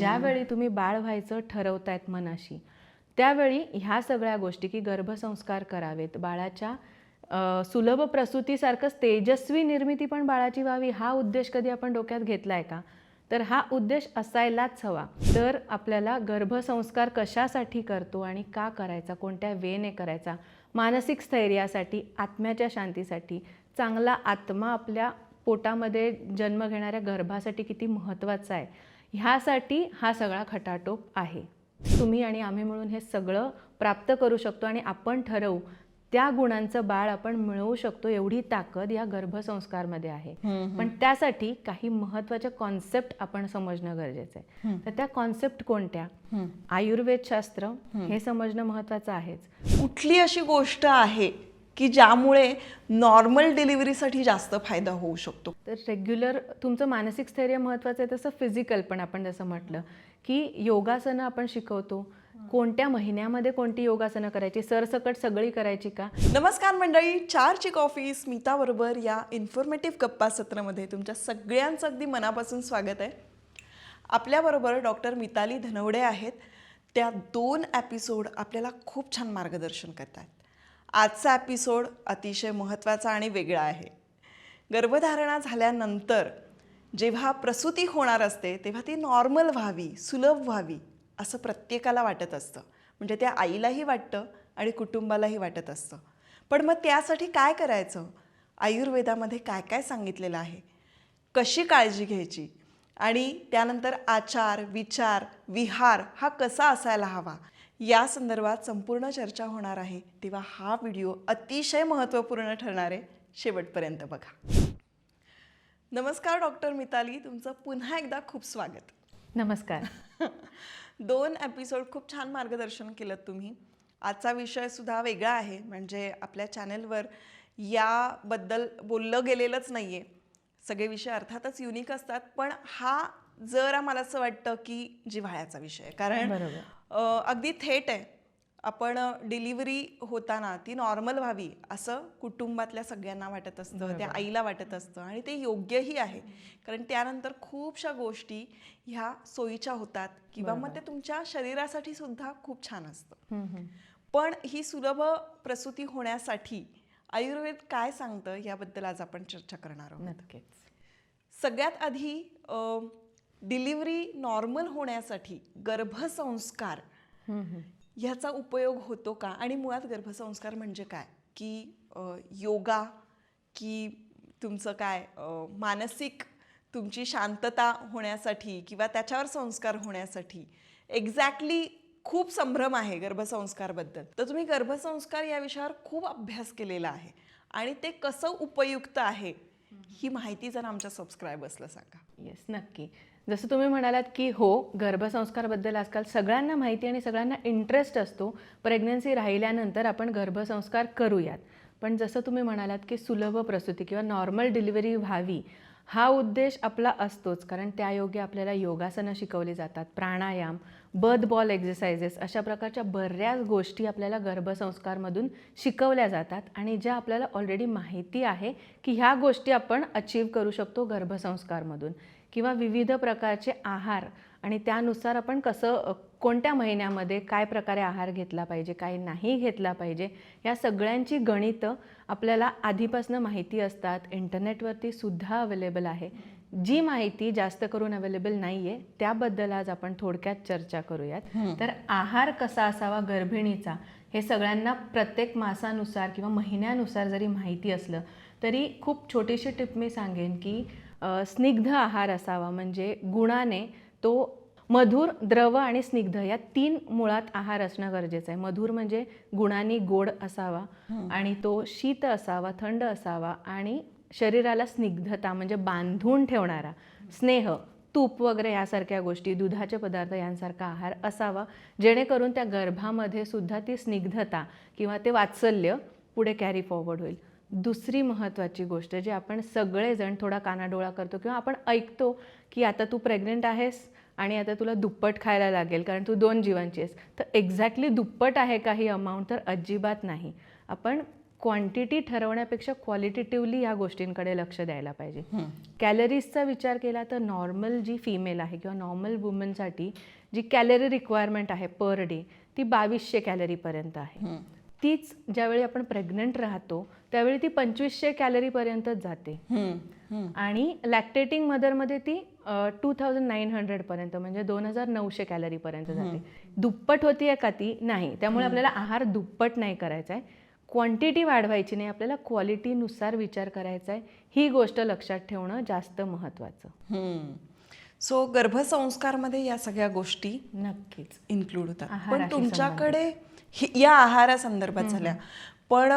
ज्यावेळी तुम्ही बाळ व्हायचं ठरवतायत मनाशी त्यावेळी ह्या सगळ्या गोष्टी की गर्भसंस्कार करावेत. बाळाच्या सुलभ प्रसूतीसारखंच तेजस्वी निर्मिती पण बाळाची व्हावी हा उद्देश कधी आपण डोक्यात घेतलाय का? तर हा उद्देश असायलाच हवा. तर आपल्याला गर्भसंस्कार कशासाठी करतो आणि का करायचा कोणत्या वेने करायचा? मानसिक स्थैर्यासाठी आत्म्याच्या शांतीसाठी. चांगला आत्मा आपल्या पोटामध्ये जन्म घेणाऱ्या गर्भासाठी किती महत्त्वाचा आहे. ह्यासाठी हा सगळा खटाटोप आहे. तुम्ही आणि आम्ही मिळून हे सगळं प्राप्त करू शकतो आणि आपण ठरवू त्या गुणांचं बाळ आपण मिळवू शकतो एवढी ताकद या गर्भसंस्कारमध्ये आहे. पण त्यासाठी काही महत्त्वाच्या कॉन्सेप्ट आपण समजणं गरजेचं आहे. तर त्या कॉन्सेप्ट कोणत्या? आयुर्वेद शास्त्र हे समजणं महत्वाचं आहेच. कुठली अशी गोष्ट आहे की ज्यामुळे नॉर्मल डिलिव्हरीसाठी जास्त फायदा होऊ शकतो. तर रेग्युलर तुमचं मानसिक स्थैर्य महत्त्वाचं आहे तसं फिजिकल पण आपण जसं म्हटलं की योगासनं आपण शिकवतो. कोणत्या महिन्यामध्ये कोणती योगासनं करायची? सरसकट सगळी करायची का? नमस्कार मंडळी चारची कॉफी स्मिता बरोबर या इन्फॉर्मेटिव्ह गप्पा सत्रामध्ये तुमच्या सगळ्यांचं अगदी मनापासून स्वागत आहे. आपल्याबरोबर डॉक्टर मिताली धनवडे आहेत. त्या दोन एपिसोड आपल्याला खूप छान मार्गदर्शन करतात. आजचा एपिसोड अतिशय महत्त्वाचा आणि वेगळा आहे. गर्भधारणा झाल्यानंतर जेव्हा प्रसूती होणार असते तेव्हा ती नॉर्मल व्हावी सुलभ व्हावी असं प्रत्येकाला वाटत असतं. म्हणजे त्या आईलाही वाटतं आणि कुटुंबालाही वाटत असतं. पण मग त्यासाठी काय करायचं? आयुर्वेदामध्ये काय काय सांगितलेलं आहे? कशी काळजी घ्यायची? आणि त्यानंतर आचार विचार विहार हा कसा असायला हवा? या संदर्भात संपूर्ण चर्चा होणार आहे. तेव्हा हा व्हिडिओ अतिशय महत्त्वपूर्ण ठरणार आहे. शेवटपर्यंत बघा. नमस्कार डॉक्टर मिताली. तुमचं पुन्हा एकदा खूप स्वागत. नमस्कार. दोन एपिसोड खूप छान मार्गदर्शन केलं तुम्ही. आजचा विषय सुद्धा वेगळा आहे. म्हणजे आपल्या चॅनेलवर याबद्दल बोललं गेलेलंच नाही आहे सगळे विषय अर्थातच युनिक असतात. पण हा जरा मला असं वाटतं की जिव्हाळ्याचा विषय कारण अगदी थेट आहे. आपण डिलिव्हरी होताना ती नॉर्मल व्हावी असं कुटुंबातल्या सगळ्यांना वाटत असतं त्या आईला वाटत असतं आणि ते योग्यही आहे. कारण त्यानंतर खूपशा गोष्टी ह्या सोयीच्या होतात किंवा मग ते तुमच्या शरीरासाठी सुद्धा खूप छान असतं. पण ही सुलभ प्रसूती होण्यासाठी आयुर्वेद काय सांगतं याबद्दल आज आपण चर्चा करणार आहोत. नक्कीच. सगळ्यात आधी डिलिव्हरी नॉर्मल होण्यासाठी गर्भसंस्कार ह्याचा उपयोग होतो का? आणि मुळात गर्भसंस्कार म्हणजे काय? की योगा की तुमचं काय मानसिक तुमची शांतता होण्यासाठी किंवा त्याच्यावर संस्कार होण्यासाठी एक्झॅक्टली खूप संभ्रम आहे गर्भसंस्कारबद्दल. तर तुम्ही गर्भसंस्कार या विषयावर खूप अभ्यास केलेला आहे आणि ते कसं उपयुक्त आहे ही माहिती जर आमच्या सबस्क्रायबर्सला सांगा. येस नक्की. जसं तुम्ही म्हणालात की हो गर्भसंस्कारबद्दल आजकाल सगळ्यांना माहिती आणि सगळ्यांना इंटरेस्ट असतो. प्रेग्नन्सी राहिल्यानंतर आपण गर्भसंस्कार करूयात. पण जसं तुम्ही म्हणालात की सुलभ प्रसूती किंवा नॉर्मल डिलिव्हरी व्हावी हा उद्देश आपला असतोच कारण त्यायोगे आपल्याला योगासनं शिकवली जातात प्राणायाम बद बॉल एक्झरसाइजेस अशा प्रकारच्या बऱ्याच गोष्टी आपल्याला गर्भसंस्कारमधून शिकवल्या जातात आणि ज्या आपल्याला ऑलरेडी माहिती आहे की ह्या गोष्टी आपण अचीव करू शकतो गर्भसंस्कारमधून. किंवा विविध प्रकारचे आहार आणि त्यानुसार आपण कसं कोणत्या महिन्यामध्ये काय प्रकारे आहार घेतला पाहिजे काय नाही घेतला पाहिजे या सगळ्यांची गणितं आपल्याला आधीपासून माहिती असतात. इंटरनेटवरती सुद्धा अवेलेबल आहे. जी माहिती जास्त करून अवेलेबल नाही आहे त्याबद्दल आज आपण थोडक्यात चर्चा करूयात. तर आहार कसा असावा गर्भिणीचा हे सगळ्यांना प्रत्येक मासानुसार किंवा महिन्यानुसार जरी माहिती असलं तरी खूप छोटीशी टिप मी सांगेन की स्निग्ध आहार असावा म्हणजे गुणाने तो मधुर द्रव आणि स्निग्ध या तीन मुळात आहार असणं गरजेचं आहे. मधुर म्हणजे गुणांनी गोड असावा आणि तो शीत असावा थंड असावा आणि शरीराला स्निग्धता म्हणजे बांधून ठेवणारा स्नेह तूप वगैरे यासारख्या गोष्टी दुधाचे पदार्थ यांसारखा आहार असावा जेणेकरून त्या गर्भामध्ये सुद्धा ती स्निग्धता किंवा ते वात्सल्य पुढे कॅरी फॉरवर्ड होईल. दुसरी महत्त्वाची गोष्ट जी आपण सगळेजण थोडा कानाडोळा करतो किंवा आपण ऐकतो की आता तू प्रेग्नेंट आहेस आणि आता तुला दुप्पट खायला लागेल कारण तू दोन जीवांची आहेस. तर एक्झॅक्टली दुप्पट आहे का ही अमाऊंट तर अजिबात नाही. आपण क्वांटिटी ठरवण्यापेक्षा क्वालिटेटिव्हली या गोष्टींकडे लक्ष द्यायला पाहिजे. कॅलरीजचा विचार केला तर नॉर्मल जी फिमेल आहे किंवा नॉर्मल वुमनसाठी जी कॅलरी रिक्वायरमेंट आहे पर डे ती बावीसशे कॅलरीपर्यंत आहे. तीच ज्यावेळी आपण प्रेग्नंट राहतो त्यावेळी ती पंचवीसशे कॅलरीपर्यंतच जाते. आणि लॅक्टेटिंग मदरमध्ये ती टू थाउजंड नाईन हंड्रेडपर्यंत म्हणजे दोन हजार नऊशे कॅलरीपर्यंत जाते. दुप्पट होतीये का ती? नाही. त्यामुळे आपल्याला आहार दुप्पट नाही करायचा आहे. क्वांटिटी वाढवायची नाही. आपल्याला क्वालिटीनुसार विचार करायचा आहे. ही गोष्ट लक्षात ठेवणं जास्त महत्त्वाचं सो गर्भसंस्कारमध्ये या सगळ्या गोष्टी नक्कीच. इन्क्लूड होतात. पण तुमच्याकडे या आहारासंदर्भात झाल्या. पण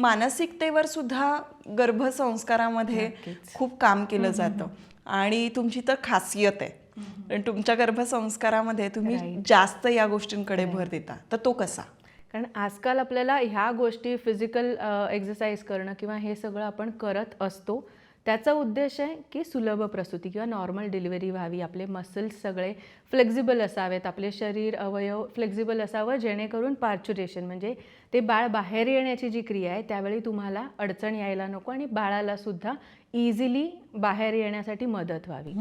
मानसिकतेवर सुद्धा गर्भसंस्कारामध्ये खूप काम केलं जातं. आणि तुमची तर खासियत आहे. तुमच्या गर्भसंस्कारामध्ये तुम्ही जास्त या गोष्टींकडे भर देता. तर तो कसा? कारण आजकाल आपल्याला ह्या गोष्टी फिजिकल एक्सरसाइज करणं किंवा हे सगळं आपण करत असतो. त्याचा उद्देश आहे की सुलभ प्रसूती किंवा नॉर्मल डिलिव्हरी व्हावी. आपले मसल्स सगळे फ्लेक्झिबल असावेत. आपले शरीर अवयव फ्लेक्झिबल असावं जेणेकरून पार्च्युरेशन म्हणजे ते बाळ बाहेर येण्याची जी क्रिया आहे त्यावेळी तुम्हाला अडचण यायला नको आणि बाळाला सुद्धा इझिली बाहेर येण्यासाठी मदत व्हावी.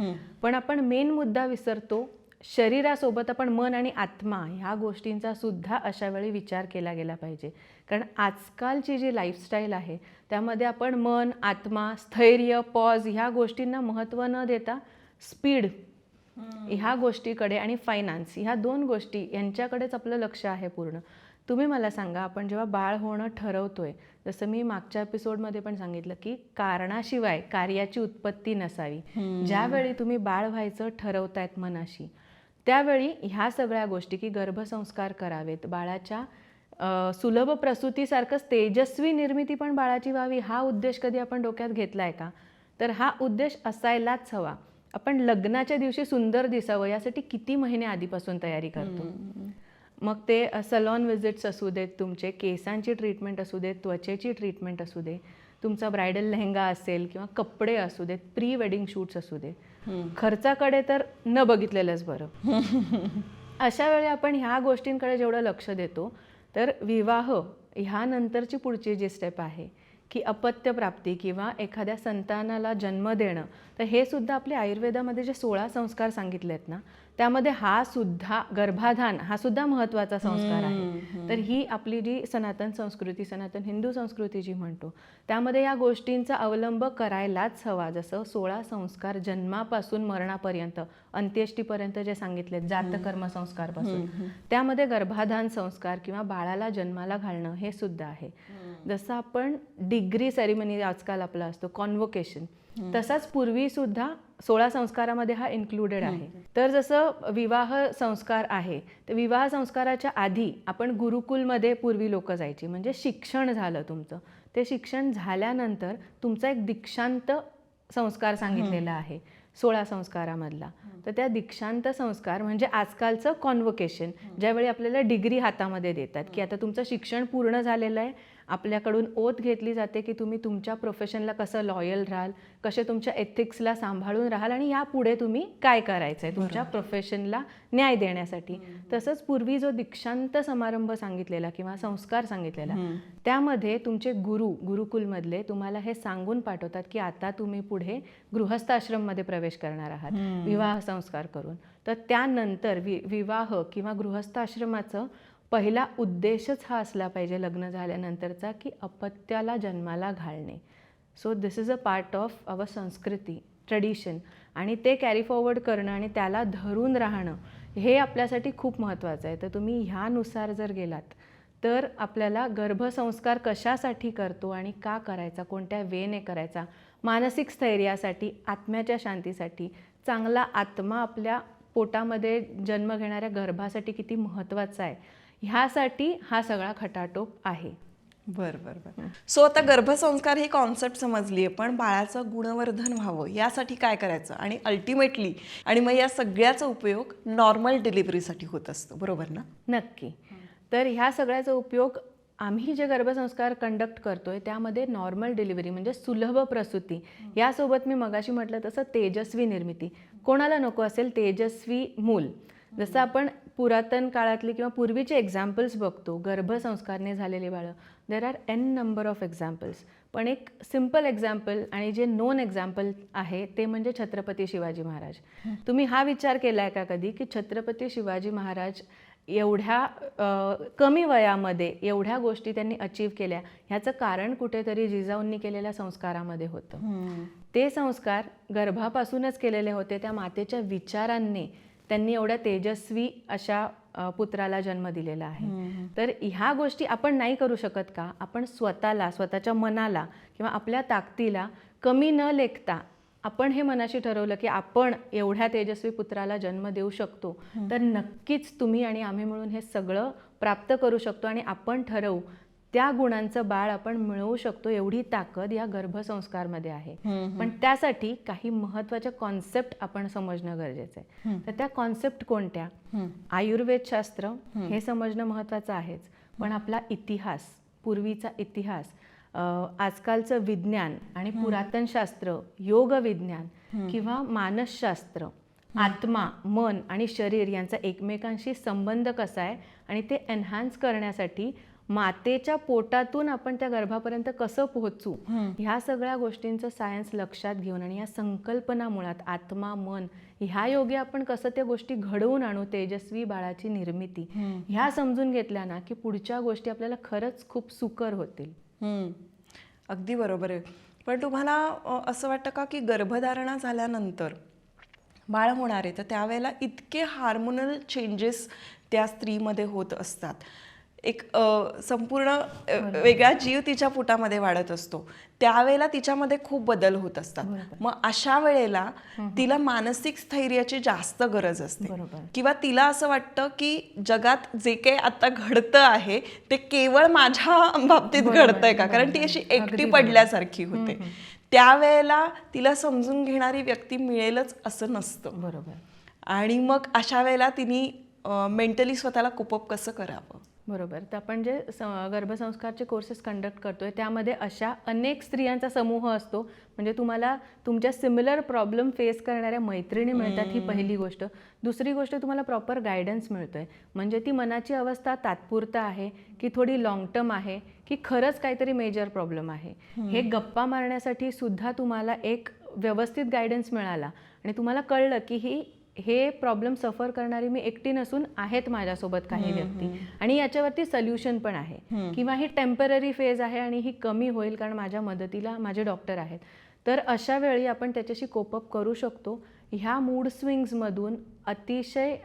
पण आपण मेन मुद्दा विसरतो शरीरासोबत आपण मन आणि आत्मा ह्या गोष्टींचा सुद्धा अशा वेळी विचार केला गेला पाहिजे. कारण आजकालची जी लाईफस्टाईल आहे त्यामध्ये आपण मन आत्मा स्थैर्य पॉज ह्या गोष्टींना महत्त्व न देता स्पीड ह्या गोष्टीकडे आणि फायनान्स ह्या दोन गोष्टी यांच्याकडेच आपलं लक्ष आहे पूर्ण. तुम्ही मला सांगा आपण जेव्हा बाळ होणं ठरवतोय जसं मी मागच्या एपिसोडमध्ये पण सांगितलं की कारणाशिवाय कार्याची उत्पत्ती नसावी. ज्यावेळी तुम्ही बाळ व्हायचं ठरवतायत मनाशी त्यावेळी ह्या सगळ्या गोष्टी की गर्भसंस्कार करावेत. बाळाच्या सुलभ प्रसूतीसारखंच तेजस्वी निर्मिती पण बाळाची व्हावी हा उद्देश कधी आपण डोक्यात घेतलाय का? तर हा उद्देश असायलाच हवा. आपण लग्नाच्या दिवशी सुंदर दिसावं यासाठी किती महिने आधीपासून तयारी करतो? मग ते सलॉन विजिट्स असू देत तुमचे केसांची ट्रीटमेंट असू देत त्वचेची ट्रीटमेंट असू दे तुमचा ब्रायडल लेहंगा असेल किंवा कपडे असू देत प्री वेडिंग शूट्स असू दे खर्चाकडे तर न बघितलेलंच बरं. अशा वेळी आपण ह्या गोष्टींकडे जेवढं लक्ष देतो तर विवाह ह्यानंतरची पुढची जी स्टेप आहे की अपत्य प्राप्ती किंवा एखाद्या संतानाला जन्म देणं तर हे सुद्धा आपल्या आयुर्वेदामध्ये जे सोळा संस्कार सांगितले आहेत ना त्यामध्ये हा सुद्धा गर्भाधान हा सुद्धा महत्त्वाचा संस्कार आहे. तर ही आपली जी सनातन संस्कृती सनातन हिंदू संस्कृती जी म्हणतो त्यामध्ये या गोष्टींचा अवलंब करायलाच हवा. जसं सोळा संस्कार जन्मापासून मरणापर्यंत अंत्येष्टीपर्यंत जे सांगितले जातकर्म संस्कारपासून. त्यामध्ये गर्भाधान संस्कार किंवा बाळाला जन्माला घालणं हे सुद्धा आहे. जसं आपण डिग्री सेरेमनी आजकाल आपला असतो कॉन्व्होकेशन. तसाच पूर्वी सुद्धा सोळा संस्कारामध्ये हा इन्क्लुडेड आहे. तर जसं विवाह संस्कार आहे तर विवाह संस्काराच्या आधी आपण गुरुकुलमध्ये पूर्वी लोक जायची. म्हणजे शिक्षण झालं तुमचं. ते शिक्षण झाल्यानंतर तुमचा एक दीक्षांत संस्कार सांगितलेला आहे सोळा संस्कारामधला. तर त्या दीक्षांत संस्कार म्हणजे आजकालचं कॉन्व्होकेशन ज्यावेळी आपल्याला डिग्री हातामध्ये देतात की आता तुमचं शिक्षण पूर्ण झालेलं आहे आपल्याकडून ओथ घेतली जाते की तुम्ही तुमच्या प्रोफेशनला कसं लॉयल राहाल कसे तुमच्या एथिक्सला सांभाळून राहाल आणि यापुढे तुम्ही काय करायचं आहे तुमच्या प्रोफेशनला न्याय देण्यासाठी. तसंच पूर्वी जो दीक्षांत समारंभ सांगितलेला किंवा संस्कार सांगितलेला त्यामध्ये तुमचे गुरु गुरुकुलमधले तुम्हाला हे सांगून पाठवतात की आता तुम्ही पुढे गृहस्थाश्रममध्ये प्रवेश करणार आहात विवाह संस्कार करून. तर त्यानंतर वि विवाह किंवा गृहस्थाश्रमाचं पहिला उद्देशच हा असला पाहिजे लग्न झाल्यानंतरचा की अपत्याला जन्माला घालणे. So this is a part of our संस्कृती ट्रेडिशन आणि ते कॅरी फॉरवर्ड करणं आणि त्याला धरून राहणं हे आपल्यासाठी खूप महत्त्वाचं आहे. तर तुम्ही ह्यानुसार जर गेलात तर आपल्याला गर्भसंस्कार कशासाठी करतो आणि का करायचा कोणत्या वेने करायचा मानसिक स्थैर्यासाठी आत्म्याच्या शांतीसाठी चांगला आत्मा आपल्या पोटामध्ये जन्म घेणाऱ्या गर्भासाठी किती महत्त्वाचा आहे ह्यासाठी हा सगळा खटाटोप आहे. बर बर बर. सो आता गर्भसंस्कार ही कॉन्सेप्ट समजली आहे पण बाळाचं गुणवर्धन व्हावं यासाठी काय करायचं? आणि अल्टिमेटली आणि मग या सगळ्याचा उपयोग नॉर्मल डिलिव्हरीसाठी होत असतो बरोबर ना? नक्की. तर ह्या सगळ्याचा उपयोग आम्ही जे गर्भसंस्कार कंडक्ट करतोय त्यामध्ये नॉर्मल डिलिव्हरी म्हणजे सुलभ प्रसूती. यासोबत मी मगाशी म्हटलं तसं तेजस्वी निर्मिती. कोणाला नको असेल तेजस्वी मूल. जसं आपण पुरातन काळातली किंवा पूर्वीचे एक्झाम्पल्स बघतो. गर्भसंस्कारने झालेली बाळं. There are N number of examples पण एक सिंपल एक्झाम्पल आणि जे नोन एक्झाम्पल आहे ते म्हणजे छत्रपती शिवाजी महाराज. तुम्ही हा विचार केला आहे का कधी की छत्रपती शिवाजी महाराज एवढ्या कमी वयामध्ये एवढ्या गोष्टी त्यांनी अचीव केल्या? ह्याचं कारण कुठेतरी जिजाऊंनी केलेल्या संस्कारामध्ये होतं. ते संस्कार गर्भापासूनच केलेले होते. त्या मातेच्या विचारांनी त्यांनी एवढ्या तेजस्वी अशा पुत्राला जन्म दिलेला आहे. तर ह्या गोष्टी आपण नाही करू शकत का? आपण स्वतःला स्वतःच्या मनाला किंवा आपल्या ताकदीला कमी न लेखता आपण हे मनाशी ठरवलं की आपण एवढ्या तेजस्वी पुत्राला जन्म देऊ शकतो तर नक्कीच तुम्ही आणि आम्ही मिळून हे सगळं प्राप्त करू शकतो आणि आपण ठरवू. त्या गुणांचं बाळ आपण मिळवू शकतो एवढी ताकद या गर्भसंस्कारमध्ये आहे. पण त्यासाठी काही महत्त्वाच्या कॉन्सेप्ट आपण समजणं गरजेचं आहे. तर त्या कॉन्सेप्ट कोणत्या? आयुर्वेद शास्त्र हे समजणं महत्वाचं आहेच. पण आपला इतिहास पूर्वीचा इतिहास आजकालचं विज्ञान आणि पुरातन शास्त्र योग विज्ञान किंवा मानसशास्त्र आत्मा मन आणि शरीर यांचा एकमेकांशी संबंध कसा आहे आणि ते एन्हान्स करण्यासाठी मातेच्या पोटातून आपण त्या गर्भापर्यंत कसं पोहोचू? ह्या सगळ्या गोष्टींचं सायन्स लक्षात घेऊन आणि या संकल्पना मुळात आत्मा मन ह्या योगे आपण कसं त्या गोष्टी घडवून आणू? तेजस्वी बाळाची निर्मिती. ह्या समजून घेतल्या ना की पुढच्या गोष्टी आपल्याला खरंच खूप सुकर होतील. अगदी बरोबर आहे. पण तुम्हाला असं वाटतं का की गर्भधारणा झाल्यानंतर बाळ होणार आहे? तर त्यावेळेला इतके हार्मोनल चेंजेस त्या स्त्रीमध्ये होत असतात. एक संपूर्ण वेगळा जीव तिच्या पोटामध्ये वाढत असतो. त्यावेळेला तिच्यामध्ये खूप बदल होत असतात. मग अशा वेळेला तिला मानसिक स्थैर्याची जास्त गरज असते. किंवा तिला असं वाटतं की जगात जे काही आता घडतं आहे ते केवळ माझ्या बाबतीत घडतंय का? कारण ती अशी एकटी पडल्यासारखी होते. त्यावेळेला तिला समजून घेणारी व्यक्ती मिळेलच असं नसतं. बरोबर. आणि मग अशा वेळेला तिने मेंटली स्वतःला कोपअप कसं करावं? बरोबर. तर आपण जे स गर्भसंस्कारचे कोर्सेस कंडक्ट करतोय त्यामध्ये अशा अनेक स्त्रियांचा समूह असतो. म्हणजे तुम्हाला तुमच्या सिमिलर प्रॉब्लेम फेस करणाऱ्या मैत्रिणी मिळतात ही पहिली गोष्ट. दुसरी गोष्ट तुम्हाला प्रॉपर गायडन्स मिळतोय. म्हणजे ती मनाची अवस्था तात्पुरता आहे की थोडी लॉंग टर्म आहे की खरंच काहीतरी मेजर प्रॉब्लेम आहे. हे गप्पा मारण्यासाठी सुद्धा तुम्हाला एक व्यवस्थित गायडन्स मिळाला. आणि तुम्हाला कळलं की ही हे प्रॉब्लेम सफर करणारी मी एकटी नसून आहेत माझ्यासोबत काही व्यक्ती. आणि याच्यावरती सोल्युशन पण आहे. किंवा ही टेंपररी फेज आहे आणि ही कमी होईल कारण माझ्या मदतीला माझे डॉक्टर आहेत. तर अशा वेळी आपण त्याच्याशी कोपअप करू शकतो. ह्या मूड स्विंग्समधून अतिशय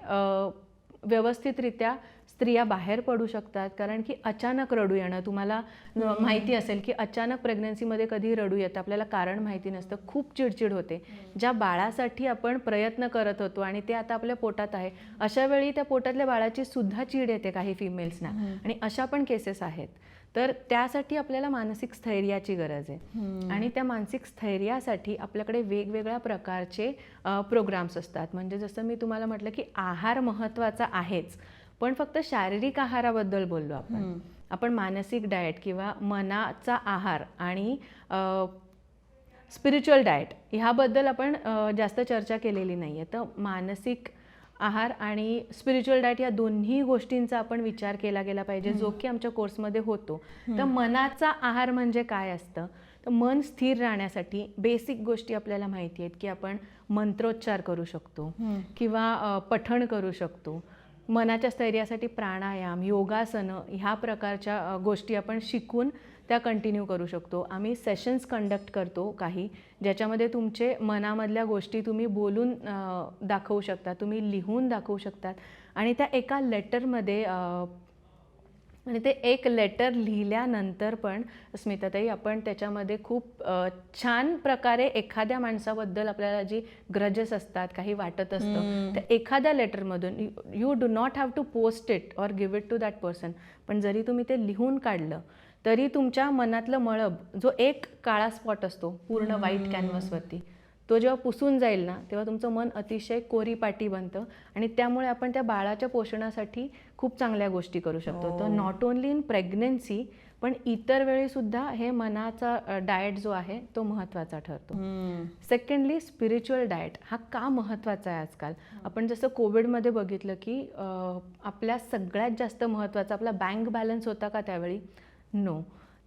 व्यवस्थितरित्या स्त्रिया बाहेर पडू शकतात. कारण की अचानक रडू येणं तुम्हाला माहिती असेल की अचानक प्रेग्नन्सीमध्ये कधी रडू येतं आपल्याला कारण माहिती नसतं. खूप चिडचिड होते. ज्या बाळासाठी आपण प्रयत्न करत होतो आणि ते आता आपल्या पोटात आहे अशा वेळी त्या पोटातल्या बाळाची सुद्धा चीड येते काही फिमेल्सना आणि अशा पण केसेस आहेत. तर त्यासाठी आपल्याला मानसिक स्थैर्याची गरज आहे. आणि त्या मानसिक स्थैर्यासाठी आपल्याकडे वेगवेगळ्या प्रकारचे प्रोग्राम्स असतात. म्हणजे जसं मी तुम्हाला म्हटलं की आहार महत्त्वाचा आहेच. पण फक्त शारीरिक आहाराबद्दल बोललो आपण. आपण मानसिक डाएट किंवा मनाचा आहार आणि स्पिरिच्युअल डाएट ह्याबद्दल आपण जास्त चर्चा केलेली नाही आहे तर मानसिक आहार आणि स्पिरिच्युअल डाएट या दोन्ही गोष्टींचा आपण विचार केला गेला पाहिजे जो की आमच्या कोर्समध्ये होतो. तर मनाचा आहार म्हणजे काय असतं? तर मन स्थिर राहण्यासाठी बेसिक गोष्टी आपल्याला माहिती आहेत की आपण मंत्रोच्चार करू शकतो किंवा पठण करू शकतो. मनाच्या स्थैर्यासाठी प्राणायाम योगासनं ह्या प्रकारच्या गोष्टी आपण शिकून त्या कंटिन्यू करू शकतो. आम्ही सेशन्स कंडक्ट करतो काही ज्याच्यामध्ये तुमचे मनामधल्या गोष्टी तुम्ही बोलून दाखवू शकता तुम्ही लिहून दाखवू शकतात. आणि त्या एका लेटरमध्ये आणि ते एक लेटर लिहिल्यानंतर पण स्मिताताई आपण त्याच्यामध्ये खूप छान प्रकारे एखाद्या माणसाबद्दल आपल्याला जी ग्रजेस असतात काही वाटत असतं त्या एखाद्या लेटरमधून you do not have to post it or give it to that person पण जरी तुम्ही ते लिहून काढलं तरी तुमच्या मनातलं मळब जो एक काळा स्पॉट असतो पूर्ण व्हाईट कॅनव्हासवरती तो जेव्हा पुसून जाईल ना तेव्हा तुमचं मन अतिशय कोरीपाटी बनतं आणि त्यामुळे आपण त्या बाळाच्या पोषणासाठी खूप चांगल्या गोष्टी करू शकतो. तर नॉट ओन्ली इन प्रेग्नन्सी पण इतर वेळी सुद्धा हे मनाचा डाएट जो आहे तो महत्त्वाचा ठरतो. सेकंडली स्पिरिच्युअल डाएट हा का महत्त्वाचा आहे आजकाल? आपण जसं कोविडमध्ये बघितलं की आपल्या सगळ्यात जास्त महत्त्वाचा आपला बँक बॅलन्स होता का त्यावेळी? नो.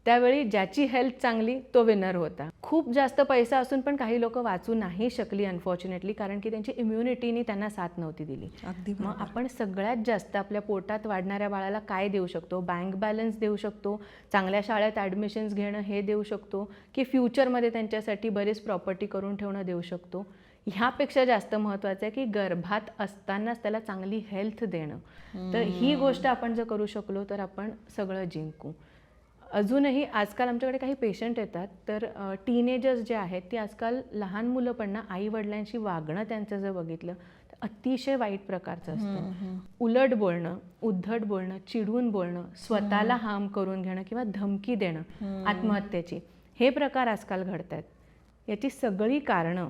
त्यावेळी ज्याची हेल्थ चांगली तो विनर होता. खूप जास्त पैसा असून पण काही लोक वाचू नाही शकली अनफॉर्च्युनेटली कारण की त्यांची इम्युनिटीनी त्यांना साथ नव्हती दिली. अगदी मग आपण सगळ्यात जास्त आपल्या पोटात वाढणाऱ्या बाळाला काय देऊ शकतो? बँक बॅलन्स देऊ शकतो? चांगल्या शाळेत ॲडमिशन्स घेणं हे देऊ शकतो? की फ्युचरमध्ये त्यांच्यासाठी बरीच प्रॉपर्टी करून ठेवणं देऊ शकतो? ह्यापेक्षा जास्त महत्त्वाचं आहे की गर्भात असतानाच त्याला चांगली हेल्थ देणं. तर ही गोष्ट आपण जर करू शकलो तर आपण सगळं जिंकू. अजूनही आजकाल आमच्याकडे काही पेशंट येतात तर टीनेजर्स जे आहेत ती आजकाल लहान मुलं पण ना आई वडिलांशी वागणं त्यांचं जर बघितलं तर अतिशय वाईट प्रकारचं असतं. उलट बोलणं उद्धट बोलणं चिडून बोलणं स्वतःला हार्म करून घेणं किंवा धमकी देणं आत्महत्येची हे प्रकार आजकाल घडत आहेत याची सगळी कारणं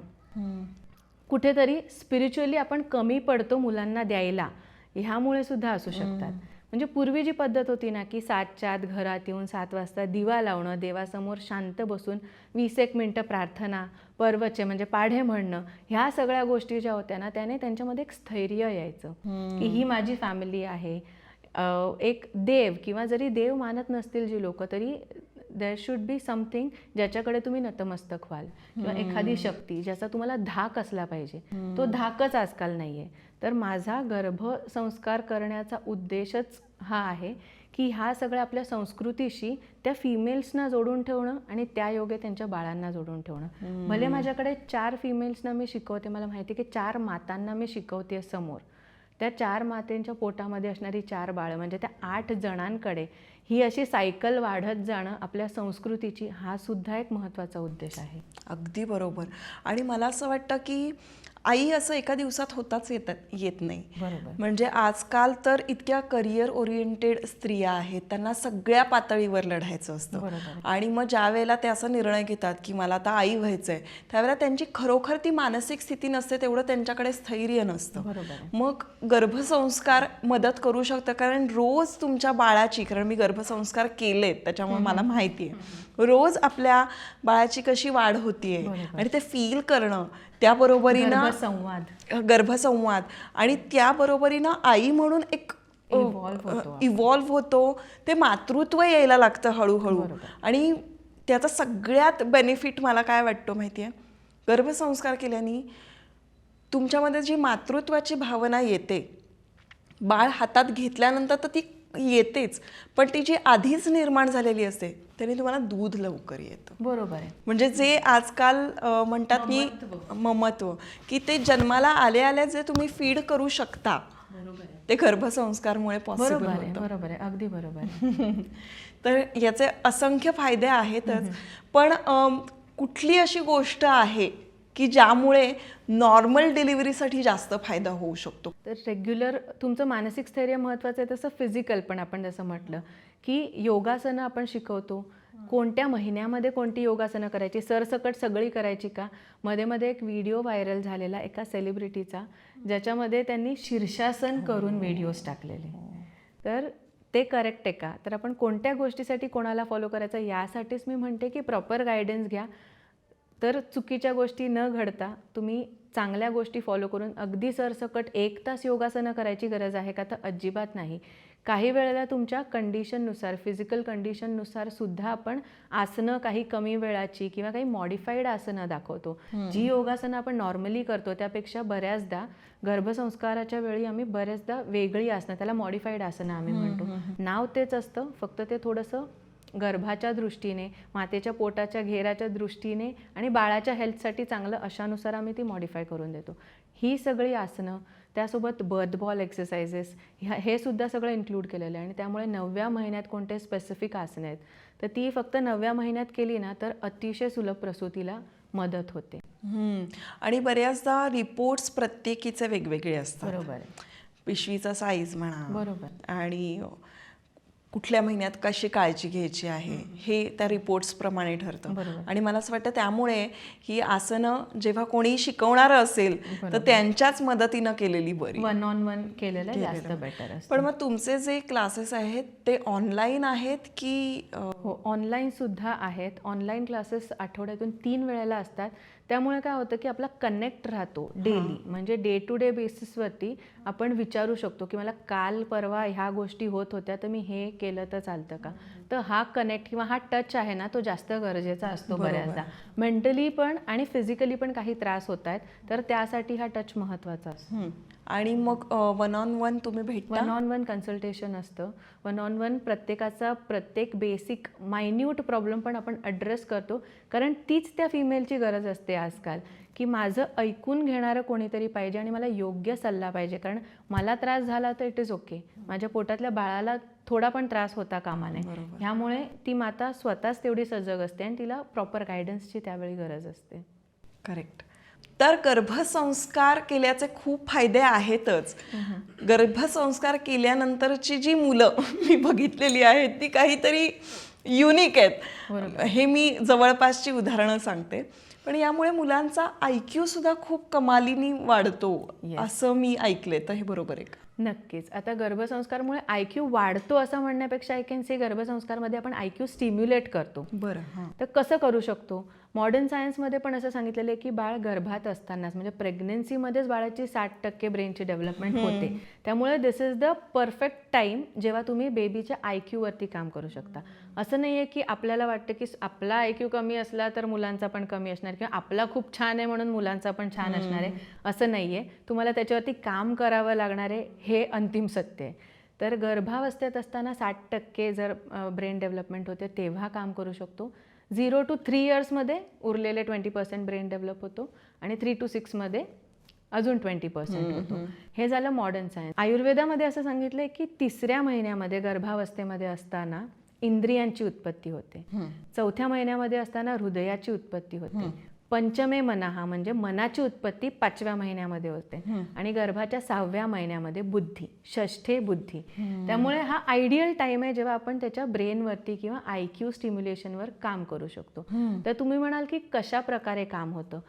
कुठेतरी स्पिरिच्युअली आपण कमी पडतो मुलांना द्यायला. ह्यामुळे सुद्धा असू शकतात. म्हणजे पूर्वी जी पद्धत होती ना की सातच्या आत घरात येऊन सात वाजता दिवा लावणं देवासमोर शांत बसून वीस एक मिनटं प्रार्थना पर्वचे म्हणजे पाढे म्हणणं ह्या सगळ्या गोष्टी ज्या होत्या ना त्याने त्यांच्यामध्ये एक स्थैर्य यायचं की ही माझी फॅमिली आहे. एक देव किंवा जरी देव मानत नसतील जी लोक तरी देर शुड बी समथिंग ज्याच्याकडे तुम्ही नतमस्तक व्हाल. किंवा एखादी शक्ती ज्याचा तुम्हाला धाक असला पाहिजे. तो धाकच आजकाल नाहीये. तर माझा गर्भसंस्कार करण्याचा उद्देशच हा आहे की ह्या सगळ्या आपल्या संस्कृतीशी त्या फिमेल्सना जोडून ठेवणं आणि त्या योगे त्यांच्या बाळांना जोडून ठेवणं. भले माझ्याकडे चार फिमेल्सना मी शिकवते मला माहिती आहे की चार मातांना मी शिकवते समोर. त्या चार मातेंच्या पोटामध्ये असणारी चार बाळं म्हणजे त्या आठ जणांकडे ही अशी सायकल वाढत जाणं आपल्या संस्कृतीची हा सुद्धा एक महत्त्वाचा उद्देश आहे. अगदी बरोबर. आणि मला असं वाटतं की आई असं एका दिवसात होताच येतात येत नाही. म्हणजे आजकाल तर इतक्या करिअर ओरिएंटेड स्त्रिया आहेत त्यांना सगळ्या पातळीवर लढायचं असतं. आणि मग ज्या वेळेला ते असा निर्णय घेतात की मला आता आई व्हायचंय त्यावेळेला त्यांची खरोखर ती मानसिक स्थिती नसते तेवढं त्यांच्याकडे स्थैर्य नसतं. मग गर्भसंस्कार मदत करू शकतं कारण रोज तुमच्या बाळाची कारण मी गर्भसंस्कार केलेत त्याच्यामुळे मला माहिती आहे रोज आपल्या बाळाची कशी वाढ होतीये आणि ते फील करणं त्याबरोबरीनं संवाद गर्भसंवाद. आणि त्याबरोबरीनं आई म्हणून एक इव्हॉल्व्ह होतो ते मातृत्व यायला लागतं हळूहळू. आणि त्याचा सगळ्यात बेनिफिट मला काय वाटतो माहितीये? गर्भसंस्कार केल्याने तुमच्यामध्ये जी मातृत्वाची भावना येते बाळ हातात घेतल्यानंतर तर ती येतेच. पण ती जी आधीच निर्माण झालेली असते त्याने तुम्हाला दूध लवकर येतं. बरोबर आहे. म्हणजे जे आजकाल म्हणतात की ममत्व. की ते जन्माला आले आले जे तुम्ही फीड करू शकता. ते गर्भसंस्कारमुळे पॉसिबल बरोबर आहे बरोबर आहे अगदी बरोबर आहे. तर याचे असंख्य फायदे आहेतच पण कुठली अशी गोष्ट आहे की ज्यामुळे नॉर्मल डिलिव्हरीसाठी जास्त फायदा होऊ शकतो. तर रेग्युलर तुमचं मानसिक स्थैर्य महत्त्वाचं आहे तसं फिजिकल पण आपण जसं म्हटलं की योगासनं आपण शिकवतो. कोणत्या महिन्यामध्ये कोणती योगासनं करायची? सरसकट सगळी करायची का? मध्ये मध्ये एक व्हिडिओ व्हायरल झालेला एका सेलिब्रिटीचा ज्याच्यामध्ये त्यांनी शीर्षासन करून व्हिडिओज टाकलेले. तर ते करेक्ट आहे का? तर आपण कोणत्या गोष्टीसाठी कोणाला फॉलो करायचं यासाठीच मी म्हणते की प्रॉपर गायडन्स घ्या. तर चुकीच्या गोष्टी न घडता तुम्ही चांगल्या गोष्टी फॉलो करून अगदी सरसकट एक तास योगासनं करायची गरज आहे का? तर अजिबात नाही. काही वेळेला तुमच्या कंडिशननुसार फिजिकल कंडिशननुसार सुद्धा आपण आसनं काही कमी वेळाची किंवा काही मॉडिफाईड आसनं दाखवतो. जी योगासनं आपण नॉर्मली करतो त्यापेक्षा बऱ्याचदा गर्भसंस्काराच्या वेळी आम्ही बऱ्याचदा वेगळी आसनं त्याला मॉडिफाईड आसनं आम्ही म्हणतो. नाव तेच असतं फक्त ते थोडंसं गर्भाच्या दृष्टीने मातेच्या पोटाच्या घेराच्या दृष्टीने आणि बाळाच्या हेल्थसाठी चांगलं अशानुसार आम्ही ती मॉडिफाय करून देतो. ही सगळी आसनं त्यासोबत बर्थ बॉल एक्सरसाइजेस ह्या हे सुद्धा सगळं इन्क्लूड केलेलं आहे आणि त्यामुळे नवव्या महिन्यात कोणते स्पेसिफिक आसनं आहेत तर ती फक्त नवव्या महिन्यात केली ना तर अतिशय सुलभ प्रसूतीला मदत होते. आणि बऱ्याचदा रिपोर्ट्स प्रत्येकीचे वेगवेगळे असतात. बरोबर पिशवीचा साईज म्हणा बरोबर. आणि कुठल्या महिन्यात कशी काळजी घ्यायची आहे हे त्या रिपोर्ट्स प्रमाणे ठरतं. आणि मला असं वाटतं त्यामुळे ही आसनं जेव्हा कोणी शिकवणारं असेल तर त्यांच्याच मदतीनं केलेली बरी. वन ऑन वन केलेलं जास्त बेटर असतं. पण मग तुमचे जे क्लासेस आहेत ते ऑनलाईन आहेत की अ, हो ऑनलाईन सुद्धा आहेत. ऑनलाईन क्लासेस आठवड्यातून तीन वेळेला असतात. त्यामुळे काय होतं की आपला कनेक्ट राहतो डेली म्हणजे डे टू डे बेसिसवरती आपण विचारू शकतो की मला काल परवा ह्या गोष्टी होत होत्या तर मी हे केलं तर चालतं का? तर हा कनेक्ट किंवा हा टच आहे ना तो जास्त गरजेचा असतो बऱ्याचदा. मेंटली पण आणि फिजिकली पण काही त्रास होत आहेत तर त्यासाठी हा टच महत्त्वाचा असतो. आणि मग वन ऑन वन तुम्ही भेटता? वन ऑन वन कन्सल्टेशन असतं. वन ऑन वन प्रत्येकाचा प्रत्येक बेसिक मायन्यूट प्रॉब्लेम पण आपण ॲड्रेस करतो कारण तीच त्या फिमेलची गरज असते आजकाल. की माझं ऐकून घेणारं कोणीतरी पाहिजे आणि मला योग्य सल्ला पाहिजे. कारण मला त्रास झाला तर इट इज ओके माझ्या पोटातल्या बाळाला थोडा पण त्रास होता कामा नये ह्यामुळे ती माता स्वतःच तेवढी सजग असते आणि तिला प्रॉपर गायडन्सची त्यावेळी गरज असते. करेक्ट तर गर्भसंस्कार केल्याचे खूप फायदे आहेतच. गर्भसंस्कार केल्यानंतरची जी मुलं मी बघितलेली आहेत ती काहीतरी युनिक आहेत. हे मी जवळपासची उदाहरणं सांगते. पण यामुळे मुलांचा आय क्यू सुद्धा खूप कमालीनी वाढतो. असं मी ऐकलंय. तर हे बरोबर आहे का? नक्कीच. आता गर्भसंस्कारमुळे आय क्यू वाढतो असं म्हणण्यापेक्षा आय कॅन से गर्भसंस्कारमध्ये आपण आय क्यू स्टिम्युलेट करतो. बरं तर कसं करू शकतो? मॉडर्न सायन्समध्ये पण असं सांगितलेलं आहे की बाळ गर्भात असतानाच म्हणजे प्रेग्नेन्सीमध्येच बाळाची साठ टक्के ब्रेनची डेव्हलपमेंट होते. त्यामुळे this is the perfect time जेव्हा तुम्ही बेबीच्या आय क्यूवरती काम करू शकता. असं नाही आहे की आपल्याला वाटतं की आपला आय क्यू कमी असला तर मुलांचा पण कमी असणार किंवा आपला खूप छान आहे म्हणून मुलांचा पण छान असणार आहे. असं नाही आहे तुम्हाला त्याच्यावरती काम करावं लागणार आहे हे अंतिम सत्य आहे. तर गर्भावस्थेत असताना साठ टक्के जर ब्रेन डेव्हलपमेंट होते तेव्हा काम करू शकतो. झिरो टू थ्री इयर्समध्ये उरलेले ट्वेंटी पर्सेंट ब्रेन डेव्हलप होतो आणि थ्री टू सिक्समध्ये अजून ट्वेंटी पर्सेंट होतो. हे झालं मॉडर्न सायन्स आयुर्वेदामध्ये असं सांगितलंय की तिसऱ्या महिन्यामध्ये गर्भावस्थेमध्ये असताना इंद्रियांची उत्पत्ती होते. चौथ्या महिन्यामध्ये असताना हृदयाची उत्पत्ती होते. पंचमे मनाहा म्हणजे मनाची उत्पत्ती पाचव्या महिन्यामध्ये होते. आणि गर्भाच्या सहाव्या महिन्यामध्ये बुद्धी षष्ठे बुद्धी. त्यामुळे हा आयडियल टाइम आहे जेव्हा आपण त्याच्या ब्रेनवरती किंवा आय क्यू स्टिम्युलेशनवर काम करू शकतो. तर तुम्ही म्हणाल की कशा प्रकारे काम होतं?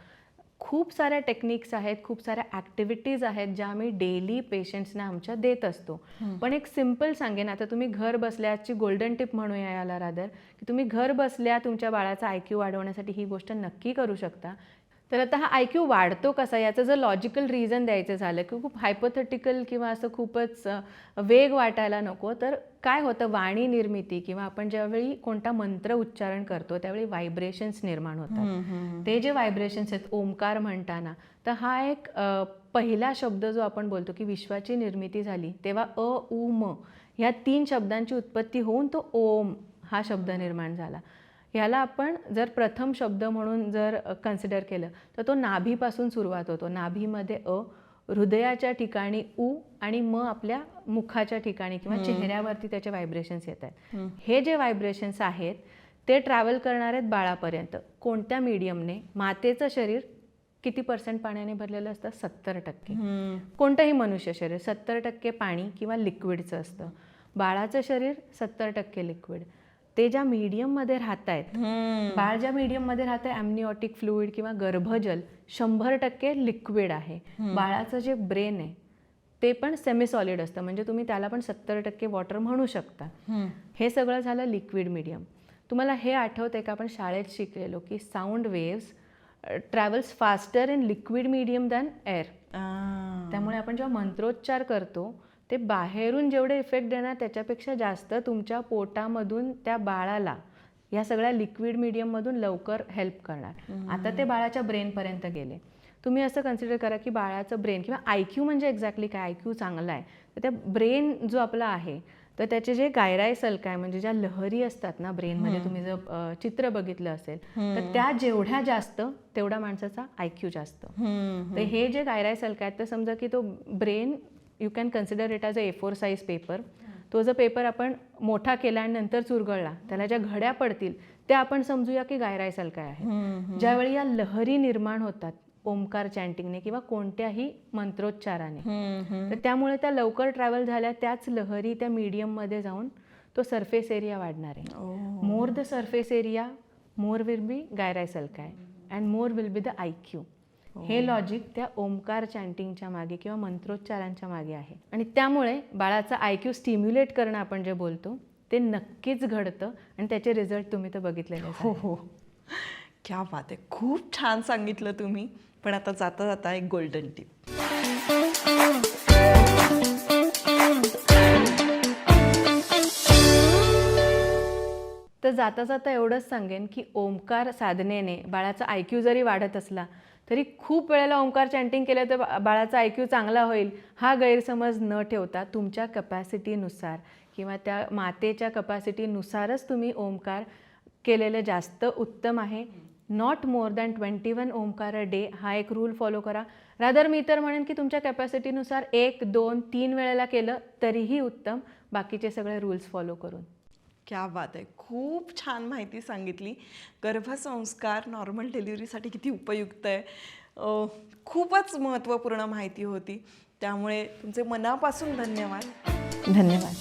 खूप साऱ्या टेक्निक्स आहेत खूप साऱ्या ॲक्टिव्हिटीज आहेत ज्या आम्ही डेली पेशंट्सना आमच्या देत असतो. पण एक सिंपल सांगेन आता तुम्ही घर बसल्याची गोल्डन टिप म्हणूया याला रादर की तुम्ही घर बसल्या तुमच्या बाळाचा आय क्यू वाढवण्यासाठी ही गोष्ट नक्की करू शकता. तर आता हा आय क्यू वाढतो कसा? याचं जर लॉजिकल रिझन द्यायचं झालं की खूप हायपोथेटिकल किंवा असं खूपच वेग वाटायला नको तर काय होतं? वाणी निर्मिती किंवा आपण ज्यावेळी कोणता मंत्र उच्चारण करतो त्यावेळी व्हायब्रेशन्स निर्माण होतात. ते जे व्हायब्रेशन्स आहेत ओमकार म्हणताना तर हा एक पहिला शब्द जो आपण बोलतो की विश्वाची निर्मिती झाली तेव्हा अ उ म ह्या तीन शब्दांची उत्पत्ती होऊन तो ओम हा शब्द निर्माण झाला. ह्याला आपण जर प्रथम शब्द म्हणून जर कन्सिडर केलं तर तो नाभीपासून सुरुवात होतो. नाभीमध्ये अ हृदयाच्या ठिकाणी उ आणि म आपल्या मुखाच्या ठिकाणी किंवा चेहऱ्यावरती त्याचे व्हायब्रेशन्स येत आहेत. हे जे व्हायब्रेशन्स आहेत ते ट्रॅव्हल करणार आहेत बाळापर्यंत. कोणत्या मीडियमने मातेचं शरीर किती पर्सेंट पाण्याने भरलेलं असतं? सत्तर टक्के. कोणतंही मनुष्य शरीर सत्तर टक्के पाणी किंवा लिक्विडचं असतं. बाळाचं शरीर सत्तर टक्के लिक्विड ते ज्या मीडियममध्ये राहत आहेत बाळ ज्या मीडियममध्ये राहतं ॲमनिओटिक फ्लुइड किंवा गर्भजल शंभर टक्के लिक्विड आहे. बाळाचं जे ब्रेन आहे ते पण सेमी सॉलिड असतं. म्हणजे तुम्ही त्याला पण सत्तर टक्के वॉटर म्हणू शकता. हे सगळं झालं लिक्विड मीडियम तुम्हाला हे आठवतंय का? आपण शाळेत शिकलेलो की sound waves travels faster in liquid medium than air त्यामुळे आपण जेव्हा मंत्रोच्चार करतो ते बाहेरून जेवढे इफेक्ट देणार त्याच्यापेक्षा जास्त तुमच्या पोटामधून त्या बाळाला या सगळ्या लिक्विड मीडियममधून लवकर हेल्प करणार. आता ते बाळाच्या ब्रेनपर्यंत गेले. तुम्ही असं कन्सिडर करा की बाळाचं ब्रेन किंवा आय क्यू म्हणजे एक्झॅक्टली काय? आय क्यू चांगला आहे. तर त्या ब्रेन जो आपला आहे तर त्याचे जे गायराय काय म्हणजे ज्या लहरी असतात ना ब्रेनमध्ये तुम्ही जर चित्र बघितलं असेल तर त्या जेवढ्या जास्त तेवढा माणसाचा आय क्यू जास्त. तर हे जे गायराय सल्क आहेत तर समजा की तो brain you can consider it as a A four size paper तो जर पेपर आपण मोठा केला आणि नंतर चुरगळला त्याला ज्या घड्या पडतील त्या आपण समजूया की गायराय काय आहे. ज्यावेळी या लहरी निर्माण होतात ओमकार चॅन्टिंगने किंवा कोणत्याही मंत्रोच्चाराने तर त्यामुळे त्या लवकर ट्रॅव्हल झाल्या त्याच लहरी त्या मीडियममध्ये जाऊन तो सरफेस एरिया वाढणार आहे. More the surface area more will be गायरायसल काय and more will be the I Q हे. लॉजिक त्या ओमकार चॅन्टिंगच्या मागे किंवा मंत्रोच्चारांच्या मागे आहे. आणि त्यामुळे बाळाचा आय क्यू स्टिम्युलेट करणं आपण जे बोलतो ते नक्कीच घडतं आणि त्याचे रिझल्ट तुम्ही तर बघितलेले हो हो. क्या बात आहे. खूप छान सांगितलं तुम्ही. पण आता जाता जाता एक गोल्डन टीप तर जाता जाता एवढंच सांगेन की ओंकार साधनेने बाळाचा आय क्यू जरी वाढत असला तरी खूप वेळेला ओंकार चॅन्टिंग केलं तर बा- बाळाचा आय क्यू चांगला होईल हा गैरसमज न ठेवता तुमच्या कपॅसिटीनुसार किंवा त्या मातेच्या कपॅसिटीनुसारच तुम्ही ओंकार केलेलं जास्त उत्तम आहे. Not more than twenty one Omkar a day हा एक रूल फॉलो करा. रादर मी तर म्हणेन की तुमच्या कॅपॅसिटीनुसार एक दोन तीन वेळेला केलं तरीही उत्तम. बाकीचे सगळे रूल्स फॉलो करून. क्या बात आहे. खूप छान माहिती सांगितली. गर्भसंस्कार नॉर्मल डिलिव्हरीसाठी किती उपयुक्त आहे. खूपच महत्त्वपूर्ण माहिती होती. त्यामुळे तुमचे मनापासून धन्यवाद. धन्यवाद.